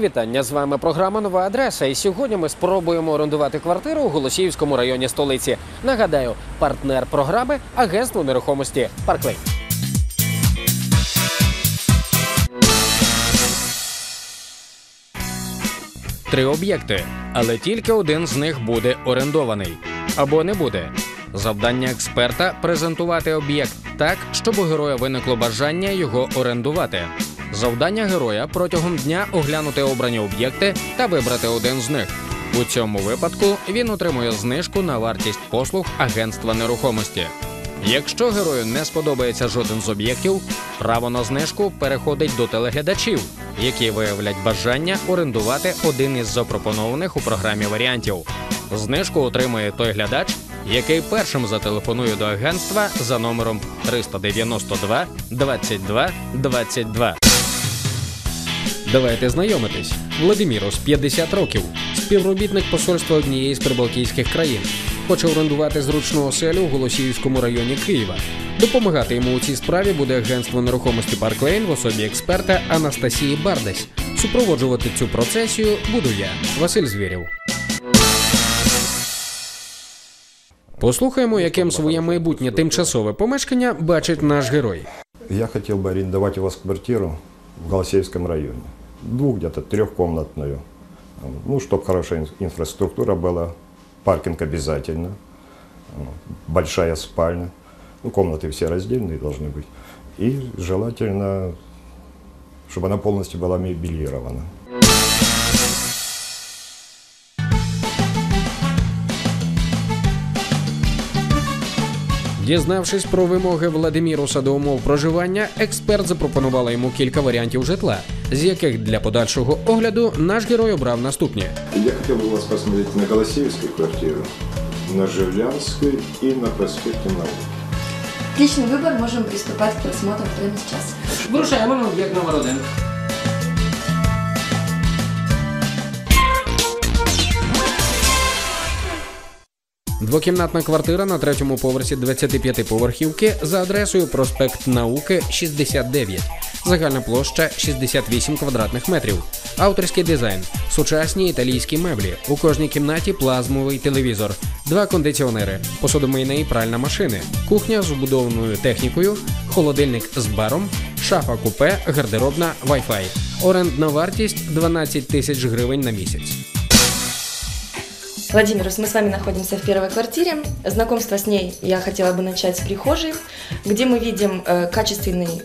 Вітання з вами. Програма Нова адреса. І сьогодні ми спробуємо орендувати квартиру у Голосіївському районі столиці. Нагадаю, партнер програми агентство нерухомості Парклей. Три об'єкти, але тільки один з них буде орендований або не буде. Завдання експерта презентувати об'єкт так, щоб у героя виникло бажання його орендувати. Завдання героя протягом дня оглянути обрані об'єкти та вибрати один з них. У цьому випадку він отримує знижку на вартість послуг агентства нерухомості. Якщо герою не сподобається жоден з об'єктів, право на знижку переходить до телеглядачів, які виявлять бажання орендувати один із запропонованих у програмі варіантів. Знижку отримує той глядач, який першим зателефонує до агентства за номером 392 22 22. Давайте знайомитись. Владимірус, 50 років, співробітник посольства однієї з прибалтійських країн. Хоче орендувати зручну оселю у Голосіївському районі Києва. Допомагати йому у цій справі буде агентство нерухомості Парклейн в особі експерта Анастасії Бардась. Супроводжувати цю процесію буду я, Василь Звірів. Послухаємо, яким своє майбутнє тимчасове помешкання бачить наш герой. Я хотел бы арендовать у вас квартиру в Голосеевском районе. Двух где-то, трехкомнатную. Ну, чтобы хорошая ин- инфраструктура была, паркинг обязательно, большая спальня. Ну, комнаты все раздельные должны быть. И желательно, чтобы она полностью была мебелирована. Дізнавшись про вимоги Владиміруса до умов проживання, експерт запропонувала йому кілька варіантів житла, з яких для подальшого огляду наш герой обрав наступні. Я хотел бы у вас посмотреть на Голосеевской квартиру, на Живлянской и на проспекте Науки. Отличный выбор, можем приступать к просмотру прямо сейчас. Вирушаємо на об'єкт номер один. Двокімнатна квартира на третьому поверсі 25-поверхівки за адресою проспект Науки 69. Загальна площа 68 квадратних метрів. Авторський дизайн, сучасні італійські меблі. У кожній кімнаті плазмовий телевізор, два кондиціонери, посудомийна і пральна машини, кухня з вбудованою технікою, холодильник з баром, шафа купе, гардеробна, Wi-Fi. Орендна вартість 12 тисяч гривень на місяць. Владимирус, мы с вами находимся в первой квартире. Знакомство с ней я хотела бы начать с прихожей, где мы видим э, качественный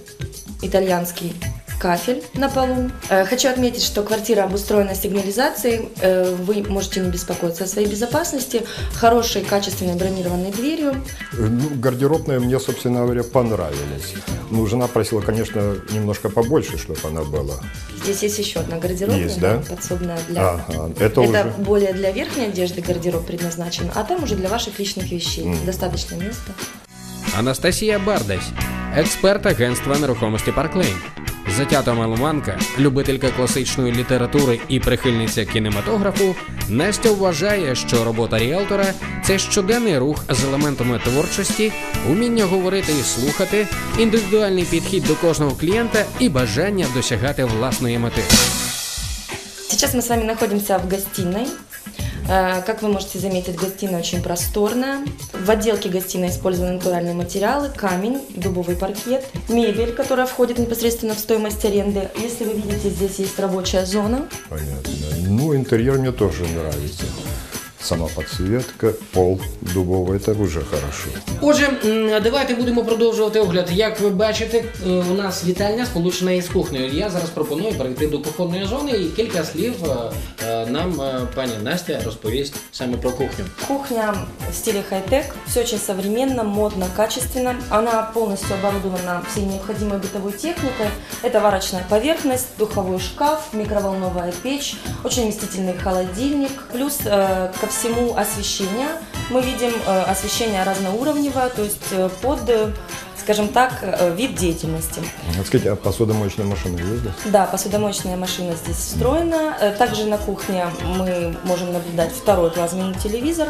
итальянский кафель на полу. Э, хочу отметить, что квартира обустроена сигнализацией. Э, вы можете не беспокоиться о своей безопасности. Хорошей, качественной бронированной дверью. Ну, гардеробная мне, собственно говоря, понравилась. Ну, жена просила, конечно, немножко побольше, чтобы она была. Здесь есть еще одна гардеробная, Есть, да? подсобная для... Ага, это, Это уже... более для верхней одежды гардероб предназначен, а там уже для ваших личных вещей. Достаточно места. Анастасія Бардась, експерт агентства нерухомості Парклейн. Затята меломанка, любителька класичної літератури і прихильниця кінематографу, Настя вважає, що робота ріелтора це щоденний рух з елементами творчості, уміння говорити і слухати, індивідуальний підхід до кожного клієнта і бажання досягати власної мети. Сейчас мы с вами находимся в гостиной. Э, Как вы можете заметить, гостиная очень просторная. В отделке гостиной использованы натуральные материалы, камень, дубовый паркет, мебель, которая входит непосредственно в стоимость аренды. Если вы видите, здесь есть рабочая зона. Понятно. Ну, интерьер мне тоже нравится. Сама подсветка, пол дубовый, это уже хорошо. Отже, м, давайте будемо продовжувати огляд. Як ви бачите, е, у нас вітальня сполучена із кухнею. Я зараз пропоную перейти до кухонної зони і кілька слів е, е, нам е, пані Настя розповість саме про кухню. Кухня в стиле хай-тек. Все очень современно, модно, качественно. Она полностью оборудована всей необходимой бытовой техникой. Это варочная поверхность, духовой шкаф, микроволновая печь, очень вместительный холодильник. Плюс э, ко всему освещение. Мы видим э, освещение разноуровневое, то есть э, под, э, скажем так, вид деятельности. Скажите, а посудомоечная машина есть здесь? Да, посудомоечная машина здесь встроена. Также на кухне мы можем наблюдать второй плазменный телевизор.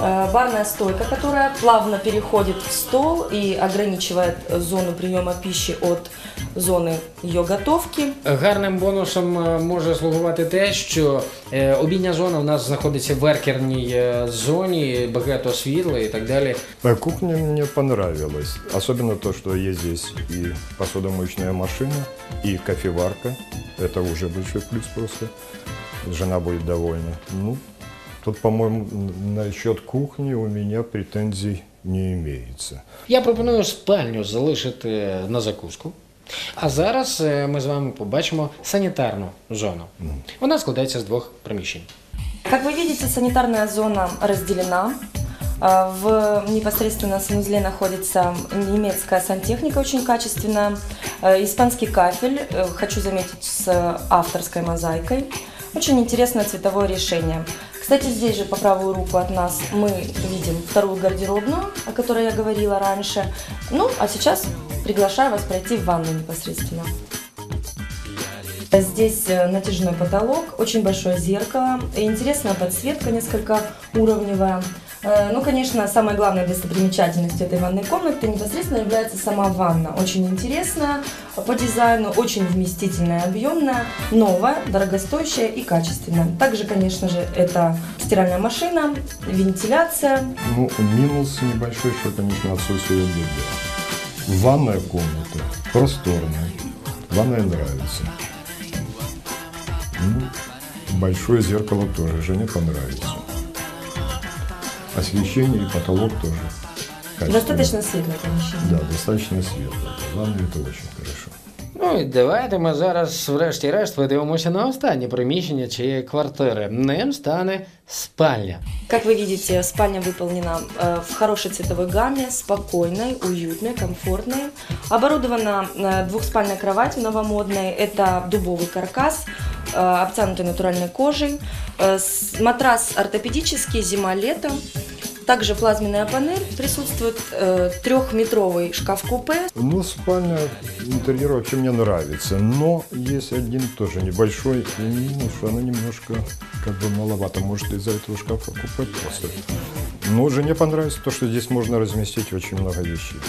Э, Барная стойка, которая плавно переходит в стол и ограничивает э, зону приема пищи от зоны ее готовки. Гарним бонусом е, може слугувати те, що е, обідня зона у нас знаходиться в еркерній е, зоні, багато світла і так далі. А кухня мне понравилась. Особенно то, что есть здесь и посудомоечная машина, и кофеварка. Это уже большой плюс просто. Жена будет довольна. Ну, тут, по-моему, н- насчет кухни у меня претензий не имеется. Я пропоную спальню залишити на закуску. А зараз е, ми з вами побачимо санітарну зону. Вона складається з двох приміщень. Как вы видите, санитарная зона разделена. А, В непосредственно санузле находится немецкая сантехника очень качественная, э, испанский кафель, э, хочу заметить, с авторской мозаикой. Очень интересное цветовое решение. Кстати, здесь же по правую руку от нас мы видим вторую гардеробную, о которой я говорила раньше. Ну, а сейчас приглашаю вас пройти в ванную непосредственно. Здесь э, натяжной потолок, очень большое зеркало, и интересная подсветка несколько уровневая. Э, Ну, конечно, самой главной достопримечательностью этой ванной комнаты непосредственно является сама ванна. Очень интересная по дизайну, очень вместительная, объемная, новая, дорогостоящая и качественная. Также, конечно же, это стиральная машина, вентиляция, Ну, минус небольшой, что, конечно, отсутствие белья. Ванная комната просторная. Ванная нравится. Ну, большое зеркало тоже жене понравится. Освещение и потолок тоже. качественные. достаточно светлое помещение. Да, достаточно светло. Ванна это очень хорошо. Ну і давайте ми зараз, врешті-решт, подивимося на останнє приміщення цієї квартири. Ним стане спальня. Как вы видите, спальня выполнена э, в хорошей цветовой гамме, спокойной, уютной, комфортной. Оборудована э, двухспальной кроватью новомодной. Это дубовый каркас, э, обтянутый натуральной кожей. Э, Матрас ортопедический, зима-лето. Также плазменная панель присутствует, э, трехметровый шкаф-купе. Ну, спальня, интерьер вообще мне нравится, но есть один тоже небольшой минус, она немножко как бы маловато, может из-за этого шкафа купать просто. Но жене понравится то, что здесь можно разместить очень много вещей.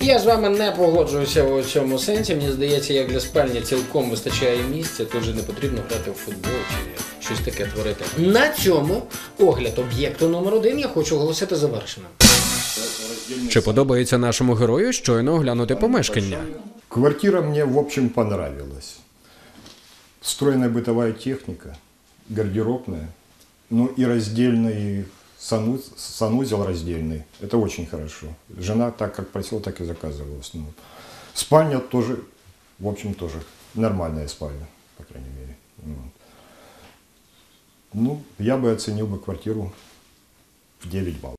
Я з вами не погоджуюся у цьому сенсі. Мені здається, як для спальні цілком вистачає місця, тут же не потрібно грати в футбол чи щось таке творити. На цьому огляд об'єкту номер один я хочу оголосити завершеним. Чи подобається нашому герою щойно оглянути помешкання? Квартира мне, в общем, понравилась. Встроенная бытовая техника, гардеробная, ну и раздельный сануз- санузел раздельный. Это очень хорошо. Жена так, как просила, так и заказывала. в основном. Спальня тоже, в общем, тоже нормальная спальня, по крайней мере. Вот. Ну, я бы оценил бы квартиру в 9 баллов.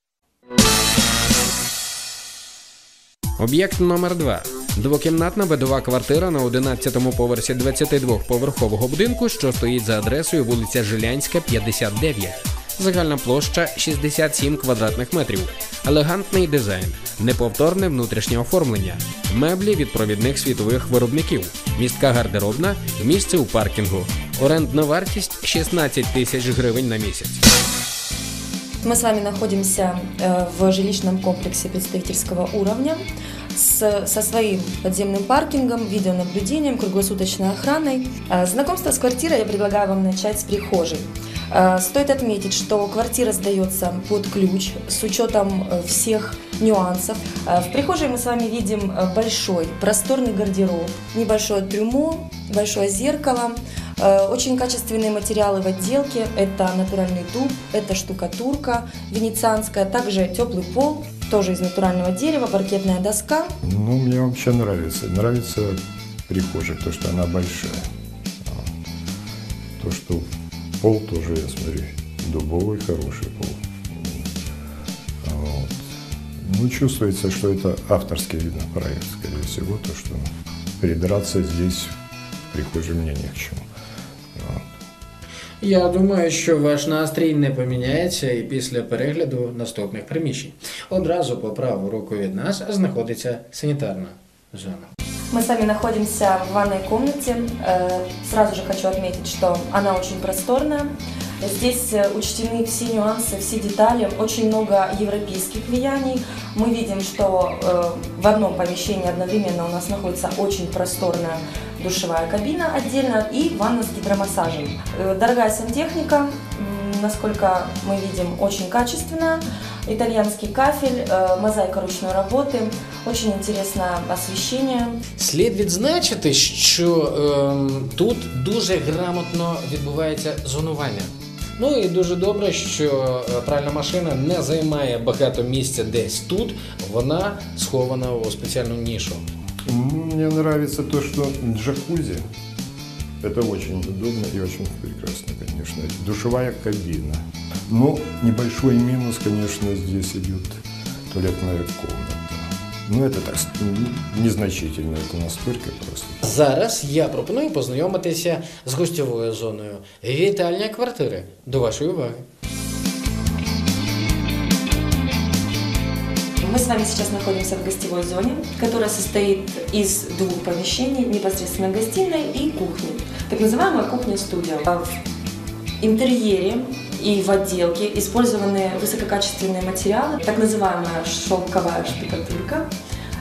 Об'єкт номер 2 Двокімнатна видова квартира на 11-му поверсі 22-поверхового будинку, що стоїть за адресою вулиця Жилянська, 59. Загальна площа 67 квадратних метрів. Елегантний дизайн, неповторне внутрішнє оформлення, меблі від провідних світових виробників, містка гардеробна, місце у паркінгу. Орендна вартість 16 тисяч гривень на місяць. Мы с вами находимся э, в жилищном комплексе представительского уровня с, со своим подземным паркингом, видеонаблюдением, круглосуточной охраной. Э, Знакомство с квартирой я предлагаю вам начать с прихожей. Э, Стоит отметить, что квартира сдается под ключ с учетом э, всех нюансов. Э, В прихожей мы с вами видим большой просторный гардероб, небольшое трюмо, большое зеркало, Очень качественные материалы в отделке. Это натуральный дуб, это штукатурка венецианская, также теплый пол, тоже из натурального дерева, паркетная доска. Ну, мне вообще нравится. Нравится прихожая, то, что она большая. То, что пол тоже, я смотрю, дубовый, хороший пол. Вот. Ну, чувствуется, что это авторский, видно, проект, скорее всего, то, что придраться здесь в прихожей мне не к чему. Я думаю, що ваш настрій не поміняється і після перегляду наступних приміщень. Одразу по праву руку від нас знаходиться санітарна зона. Мы с вами находимся в ванной комнате. Э, Сразу же хочу отметить, что она очень просторная. Здесь э, учтены все нюансы, все детали, очень много европейских влияний. Мы видим, что э, в одном помещении одновременно у нас находится очень просторная душевая кабина отдельно и ванна с гидромассажем. Дорогая сантехника, насколько мы видим, очень качественная. Итальянский кафель, э, мозаика ручной работы, очень интересное освещение. Слід відзначити, що ем, тут дуже грамотно відбувається зонування. Ну і дуже добре, що е, пральна машина не займає багато місця десь тут, вона схована у спеціальну нішу. Ну, Мне нравится то, что джакузи – это очень удобно и очень прекрасно, конечно. Душевая кабина. Но небольшой минус, конечно, здесь идет туалетная комната. Ну, это так, незначительно, это настолько просто. Зараз я пропоную познайомитися з гостьовою зоною. Вітальня квартири. До вашої уваги. Мы с вами сейчас находимся в гостевой зоне, которая состоит из двух помещений, непосредственно гостиной и кухни. Так называемая кухня-студия. В интерьере и в отделке использованы высококачественные материалы, так называемая шелковая штукатурка,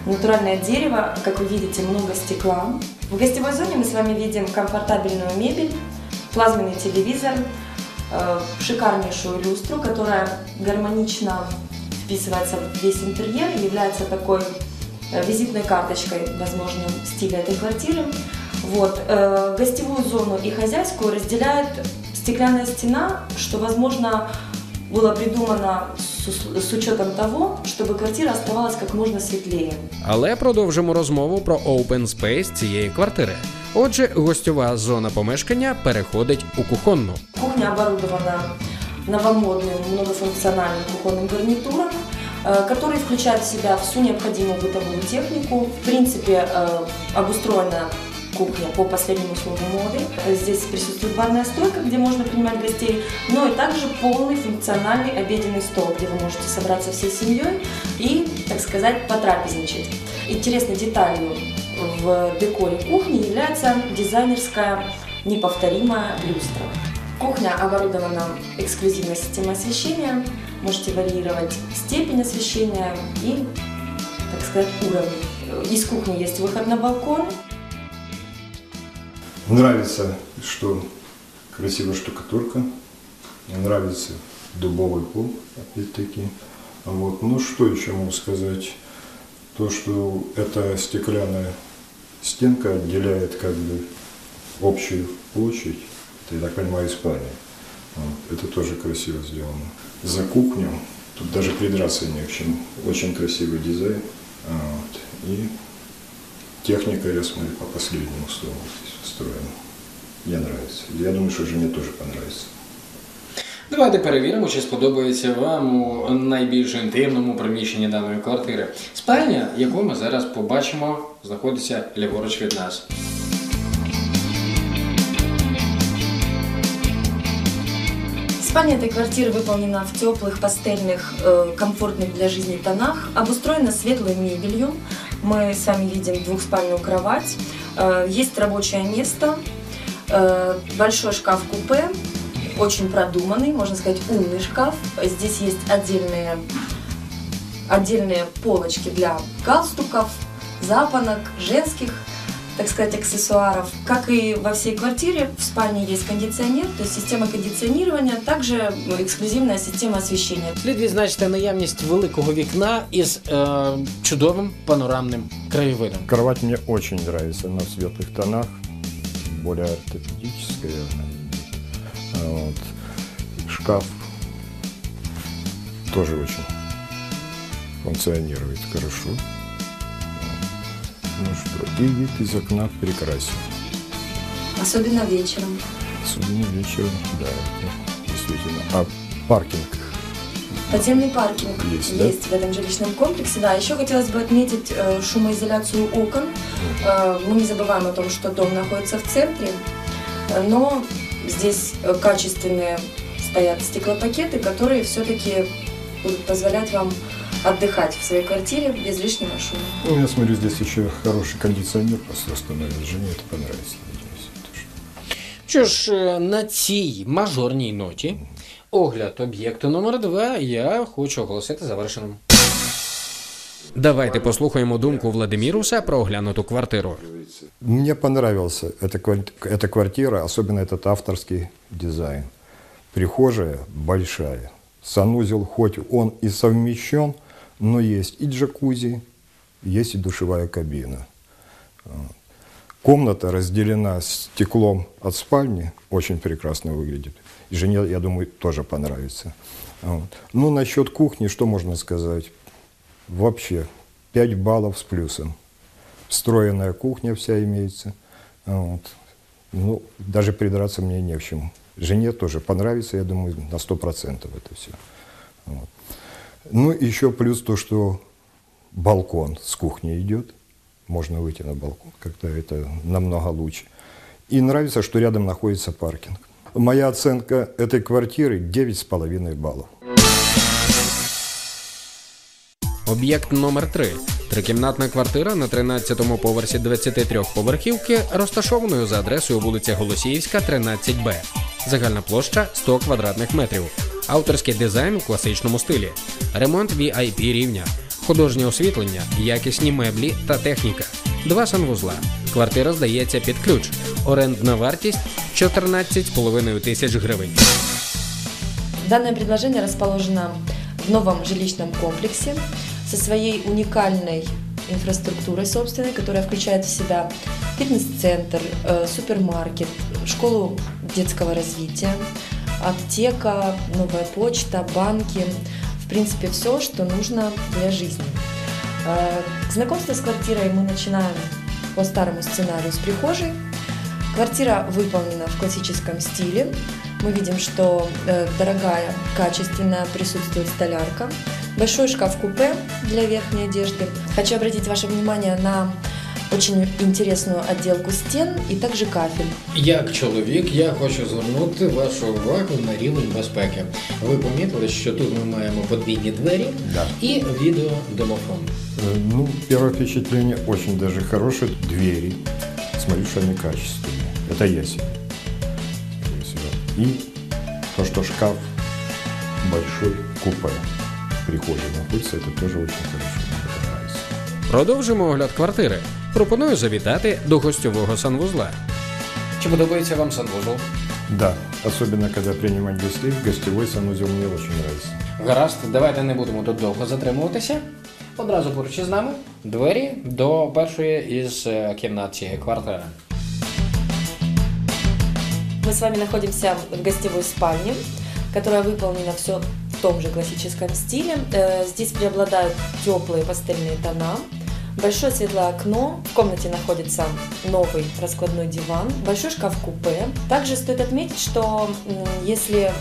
натуральное дерево, как вы видите, много стекла. В гостевой зоне мы с вами видим комфортабельную мебель, плазменный телевизор, э, шикарнейшую люстру, которая гармонично вписывается в весь интерьер, является такой э, визитной карточкой, возможно, стиля этой квартиры. Вот. э, Гостевую зону и хозяйскую разделяет стеклянная стена, что, возможно, было придумано с, ус- с учетом того, чтобы квартира оставалась как можно светлее. Але продовжимо розмову про open space цієї квартири. Отже, гостьова зона помешкання переходить у кухонну. Кухня оборудована новомодным многофункциональным кухонным гарнитуром, э, который включает в себя всю необходимую бытовую технику. В принципе, э, обустроена Кухня по последнему слову моды. Здесь присутствует барная стойка, где можно принимать гостей, но и также полный функциональный обеденный стол, где вы можете собраться всей семьей и, так сказать, потрапезничать. Интересной деталью в декоре кухни является дизайнерская неповторимая люстра. Кухня оборудована эксклюзивной системой освещения. Можете варьировать степень освещения и, так сказать, уровень. Из кухни есть выход на балкон. Нравится, что красивая штукатурка. Нравится дубовый пол, опять-таки. Вот. Ну, что еще могу сказать? То, что эта стеклянная стенка отделяет как бы общую площадь, это, я так понимаю, Испания. Вот. Это тоже красиво сделано. За кухню, тут даже придраться не к чему. Очень красивый дизайн. А, Вот. И техника, я смотрю, по последнему слову здесь устроена. Мне нравится. Я думаю, что жене тоже понравится. Давайте перевіримо, чи сподобається вам у найбільш інтимному приміщенні даної квартири. Спальня, яку ми зараз побачимо, знаходиться ліворуч від нас. Спальня этой квартиры выполнена в теплых, пастельных, э, комфортных для жизни тонах, обустроена светлой мебелью. Мы с вами видим двухспальную кровать, Э, есть рабочее место, э, большой шкаф-купе, очень продуманный, можно сказать, умный шкаф. Здесь есть отдельные, отдельные полочки для галстуков, запонок, женских так сказать, аксессуаров. Как и во всей квартире, в спальне есть кондиционер, то есть система кондиционирования, также эксклюзивная система освещения. Слід відзначити наявність великого вікна із е, чудовим панорамним краєвидом. Кровать мне очень нравится, она в светлых тонах, более ортопедическая. она. А Вот. Шкаф тоже очень функционирует хорошо. Ну что, и вид из окна прекрасен. Особенно вечером. Особенно вечером, да, это действительно. А паркинг Подземный паркинг Есть, да? в этом жилищном комплексе. Да, еще хотелось бы отметить э, шумоизоляцию окон. Э, мы не забываем о том, что дом находится в центре, но здесь качественные стоят стеклопакеты, которые все-таки будут позволять вам отдыхать в своей квартире без лишнего шума. Ну, я смотрю, здесь еще хороший кондиционер просто установлен. Жене это понравится, надеюсь. тоже. Що ж, е, на цій мажорній ноті огляд об'єкту номер 2 я хочу оголосити завершеним. Давайте послухаємо думку Владиміруса про оглянуту квартиру. Мне понравился эта, квар- эта квартира, особенно этот авторский дизайн. Прихожая большая. Санузел, хоть он и совмещен, но есть и джакузи, есть и душевая кабина. Комната разделена стеклом от спальни, очень прекрасно выглядит. И жене, я думаю, тоже понравится. Вот. Ну, насчет кухни, что можно сказать? Вообще, 5 баллов с плюсом. Встроенная кухня вся имеется. Вот. Ну, даже придраться мне не к чему. Жене тоже понравится, я думаю, на 100% это все. Вот. Ну, еще плюс то, что балкон с кухни идет. Можно выйти на балкон, как-то это намного лучше. И нравится, что рядом находится паркинг. Моя оценка этой квартиры 9,5 баллов. Об'єкт номер 3 Трикімнатна квартира на 13-му поверсі 23-поверхівки, розташованою за адресою вулиця Голосіївська, 13Б. Загальна площа 100 квадратних метрів. Авторський дизайн у класичному стилі. Ремонт VIP рівня. Художнє освітлення, якісні меблі та техніка. Два санвузла. Квартира здається під ключ. Орендна вартість 14,5 тисяч гривень. Данное предложение расположено в новом жилищном комплексе со своей уникальной инфраструктурой собственной, которая включает в себя фитнес-центр, э, супермаркет, школу детского развития, аптека, новая почта, банки. В принципе, все, что нужно для жизни. Э, Знакомство с квартирой мы начинаем по старому сценарию с прихожей. Квартира выполнена в классическом стиле. Мы видим, что э, дорогая, качественная, присутствует столярка. Большой шкаф-купе для верхней одежды. Хочу обратить ваше внимание на очень интересную отделку стен и также кафель. Як чоловік, я хочу звернути вашу увагу на рівень безпеки. Ви помітили, що тут ми маємо подвійні двері Да. і відеодомофон. Э, Ну, первое впечатление очень даже хорошие. Двери, смотрю, что они качественные. Это я себе. скорее всего. И то, что шкаф большой, купе в прихожей находится, это тоже очень хорошо. Мне это нравится. Продовжимо огляд квартири. Пропоную завітати до гостьового санвузла. Чи подобається вам санвузол? Да, особенно когда принимать гостей, гостевой санузел мне очень нравится. Гаразд, давайте не будемо тут довго затримуватися. Одразу поруч із нами двері до першої із е, кімнат цієї квартири. Мы с вами находимся в гостевой спальне, которая выполнена все в том же классическом стиле. Э, Здесь преобладают теплые пастельные тона. Большое светлое окно. В комнате находится новый раскладной диван, большой шкаф-купе. Также стоит отметить, что м, если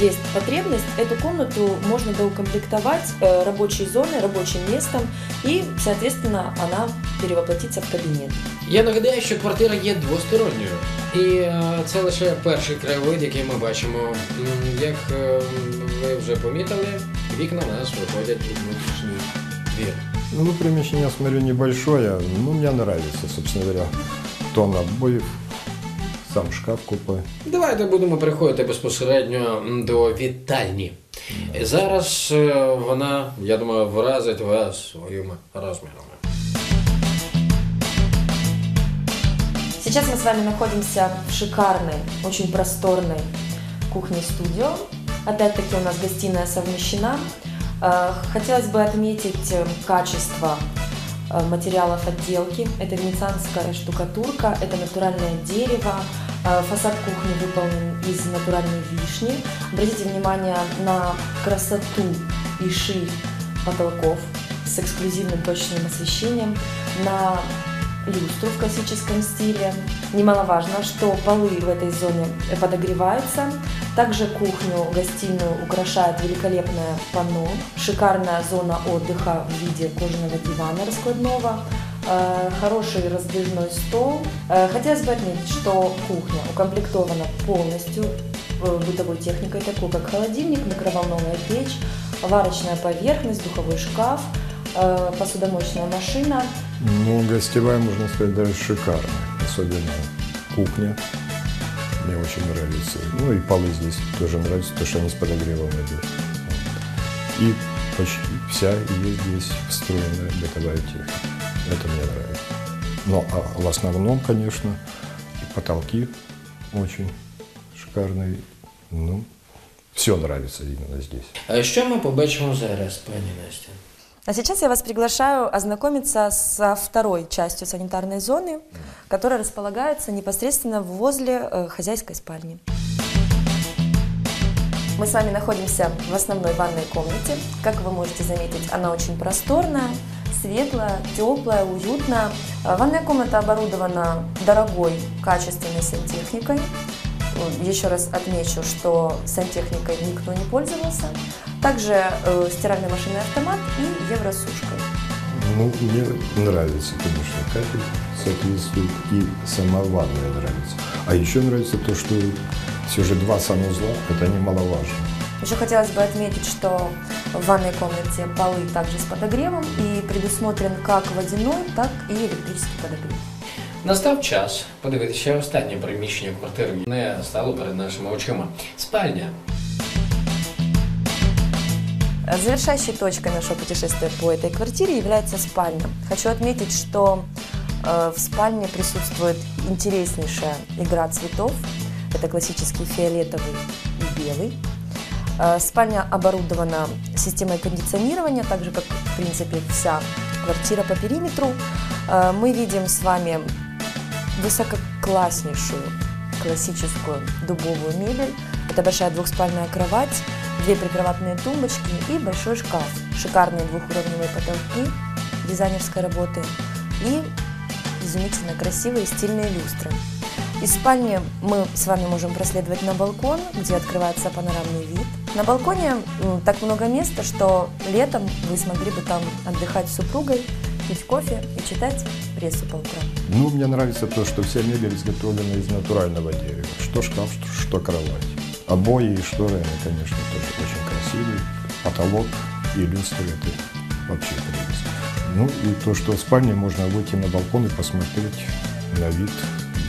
есть потребность, эту комнату можно доукомплектовать э, рабочей зоной, рабочим местом, и, соответственно, она перевоплотится в кабинет. Я нагадаю, що квартира є двосторонньою. І е, це лише перший краєвид, який ми бачимо. М, Як е, ви вже помітили, вікна у нас виходять у внутрішній двір. Ну, помещение, смотрю, небольшое. Ну, мне нравится, собственно говоря, тон обоев, сам шкаф купе. Давайте будемо переходити безпосередньо м, до вітальні. Зараз е, вона, я думаю, вразить вас своїми розмірами. Сейчас мы с вами находимся в шикарной, очень просторной кухне-студио. Опять-таки у нас гостиная совмещена. Э, Хотелось бы отметить э, качество э, материалов отделки. Это венецианская штукатурка, это натуральное дерево. Э, Фасад кухни выполнен из натуральной вишни. Обратите внимание на красоту и ширь потолков с эксклюзивным точным освещением, на люстру в классическом стиле. Немаловажно, что полы в этой зоне подогреваются. Также кухню, гостиную украшает великолепное панно, шикарная зона отдыха в виде кожаного дивана раскладного, э, хороший раздвижной стол. Э, Хотелось бы отметить, что кухня укомплектована полностью э, бытовой техникой, такой как холодильник, микроволновая печь, варочная поверхность, духовой шкаф, посудомоечная машина, Ну, гостевая, можно сказать, даже шикарная. Особенно кухня. мне очень нравится. Ну и полы здесь тоже нравятся, потому что они с подогревом идут. И почти вся есть здесь встроенная бытовая техника. Это мне нравится. Но а в основном, конечно, потолки очень шикарные. Ну, все нравится именно здесь. А що ми побачимо зараз, пані Настя? А сейчас я вас приглашаю ознакомиться со второй частью санитарной зоны, которая располагается непосредственно возле э, хозяйской спальни. Мы с вами находимся в основной ванной комнате. Как вы можете заметить, она очень просторная, светлая, теплая, уютная. А Ванная комната оборудована дорогой, качественной сантехникой. Э, Еще раз отмечу, что сантехникой никто не пользовался. Также э, стиральной машиной автомат и евросушкой. Ну, мне нравится, конечно, кафель соответствует, и сама ванная нравится. А еще нравится то, что все же два санузла, это немаловажно. Еще хотелось бы отметить, что в ванной комнате полы также с подогревом и предусмотрен как водяной, так и электрический подогрев. Настав час подивитися останнє приміщення квартири. Не стало перед нашими очима. Спальня. Завершающей точкой нашего путешествия по этой квартире является спальня. Хочу отметить, что э, в спальне присутствует интереснейшая игра цветов. Это классический фиолетовый и белый. Э, спальня оборудована системой кондиционирования, так же как, в принципе, вся квартира по периметру. Э, мы видим с вами высококласснейшую классическую дубовую мебель. Это большая двухспальная кровать, две прикроватные тумбочки и большой шкаф. Шикарные двухуровневые потолки дизайнерской работы и изумительно красивые стильные люстры. Из спальни мы с вами можем проследовать на балкон, где открывается панорамный вид. На балконе так много места, что летом вы смогли бы там отдыхать с супругой, пить кофе и читать прессу по утрам. Ну, мне нравится то, что вся мебель изготовлена из натурального дерева. Что шкаф, что кровать. Обои и шторы, они, конечно, тоже очень красивые. Потолок и люстры – это вообще прелесть. Ну, и то, что в спальне можно выйти на балкон и посмотреть на вид,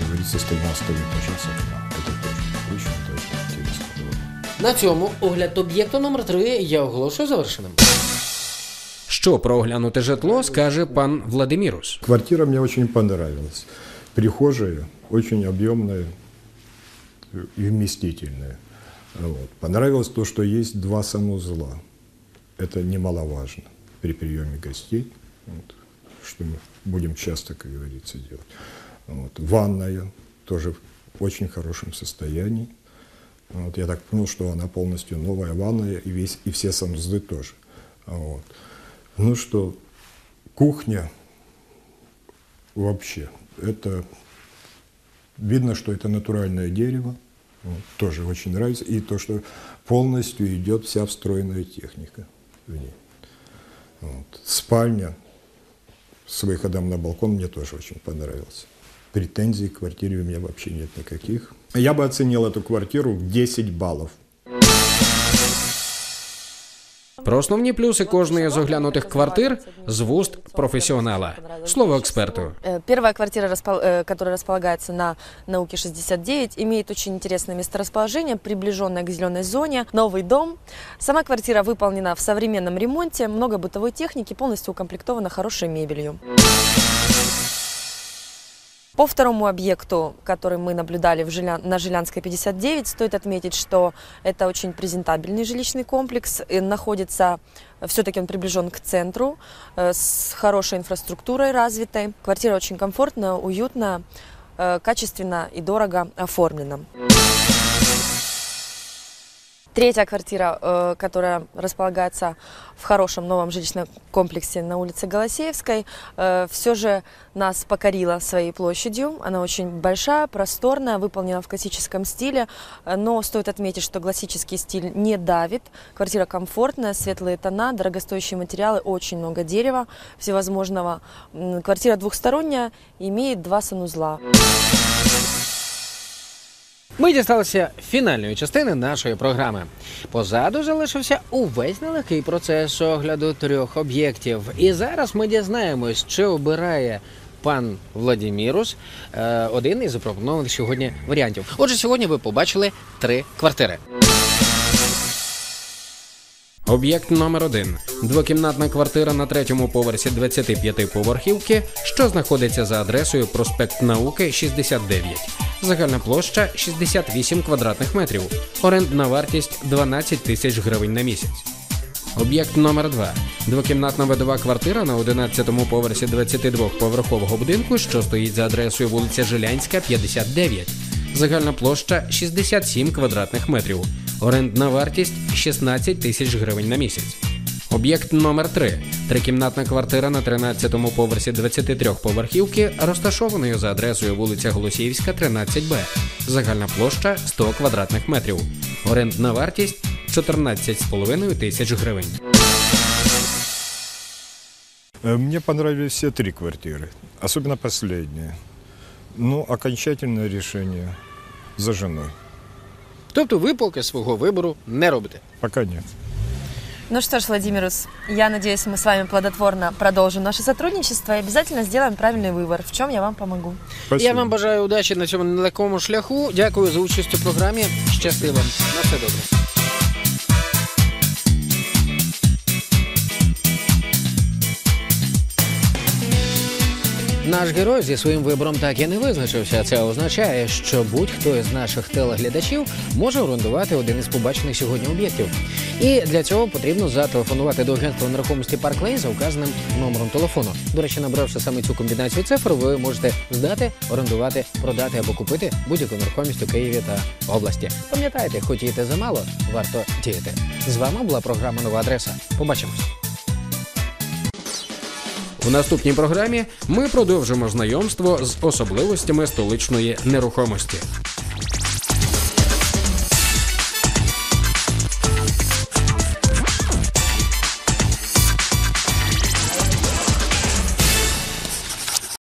говорится, с 13 этажа с окна. Это тоже очень даже интересно было. На цьому огляд об'єкту номер 3 я оголошую завершеним. Що про оглянуте житло скаже пан Владимірус. Квартира мне очень понравилась. Прихожая очень объемная и вместительная. Вот. Понравилось то, что есть два санузла. Это немаловажно при приеме гостей, вот, что мы будем часто, как говорится, делать. Вот. Ванная тоже в очень хорошем состоянии. Вот. Я так понял, что она полностью новая ванная и, весь, и все санузлы тоже. Вот. Ну что, кухня вообще, это видно, что это натуральное дерево, тоже очень нравится, и то, что полностью идет вся встроенная техника в ней. Вот. Спальня с выходом на балкон мне тоже очень понравилась. Претензий к квартире у меня вообще нет никаких. Я бы оценил эту квартиру в 10 баллов. Про основні плюси кожної з оглянутих квартир з вуст професіонала. Слово експерту. Э, Первая квартира, распол- э, которая располагается на Науке 69, имеет очень интересное месторасположение, приближенное к зеленой зоне, новый дом. Сама квартира выполнена в современном ремонте, много бытовой техники, полностью укомплектована хорошей мебелью. По второму объекту, который мы наблюдали в Жиля- на Жилянской 59, стоит отметить, что это очень презентабельный жилищный комплекс. И находится, все-таки он приближен к центру, э, с хорошей инфраструктурой развитой. Квартира очень комфортная, уютная, э, качественно и дорого оформлена. Третья квартира, э, которая располагается в хорошем новом жилищном комплексе на улице Голосеевской, все же нас покорила своей площадью. Она очень большая, просторная, выполнена в классическом стиле, э, но стоит отметить, что классический стиль не давит. Квартира комфортная, светлые тона, дорогостоящие материалы, очень много дерева всевозможного. Квартира двухсторонняя, имеет два санузла. Ми дісталися фінальної частини нашої програми. Позаду залишився увесь нелегкий процес огляду трьох об'єктів. І зараз ми дізнаємось, чи обирає пан Владімірус, е, один із запропонованих сьогодні варіантів. Отже, сьогодні ви побачили три квартири. Об'єкт номер 1 двокімнатна квартира на третьому поверсі 25-поверхівки, що знаходиться за адресою проспект Науки 69. Загальна площа 68 квадратних метрів. Орендна вартість 12 тисяч гривень на місяць. Об'єкт номер 2 двокімнатна видова квартира на 11-му поверсі 22-поверхового будинку, що стоїть за адресою вулиця Жилянська, 59. Загальна площа 67 квадратних метрів. Орендна вартість 16 тисяч гривень на місяць. Об'єкт номер 3 трикімнатна квартира на 13-му поверсі 23-поверхівки, розташованою за адресою вулиця Голосіївська, 13Б. Загальна площа 100 квадратних метрів. Орендна вартість 14,5 тисяч гривень. Э, Мне понравились все три квартиры, особенно последняя. Но окончательное решение за женой. Тобто ви поки свого вибору не робите. Пока нет. Ну что ж, Владимирус, я надеюсь, мы с вами плодотворно продолжим наше сотрудничество и обязательно сделаем правильный выбор, в чем я вам помогу. Спасибо. Я вам бажаю удачі на цьому нелегкому шляху. Дякую за участь у програмі. Щасливо. На все добре. Наш герой зі своїм вибором так і не визначився. Це означає, що будь-хто із наших телеглядачів може орендувати один із побачених сьогодні об'єктів. І для цього потрібно зателефонувати до агентства нерухомості Парк Лейн за указаним номером телефону. До речі, набравши саме цю комбінацію цифр, ви можете здати, орендувати, продати або купити будь-яку нерухомість у Києві та області. Пам'ятайте, хотієте замало, варто діяти. З вами була програма Нова адреса. Побачимось. В наступній програмі ми продовжимо знайомство з особливостями столичної нерухомості.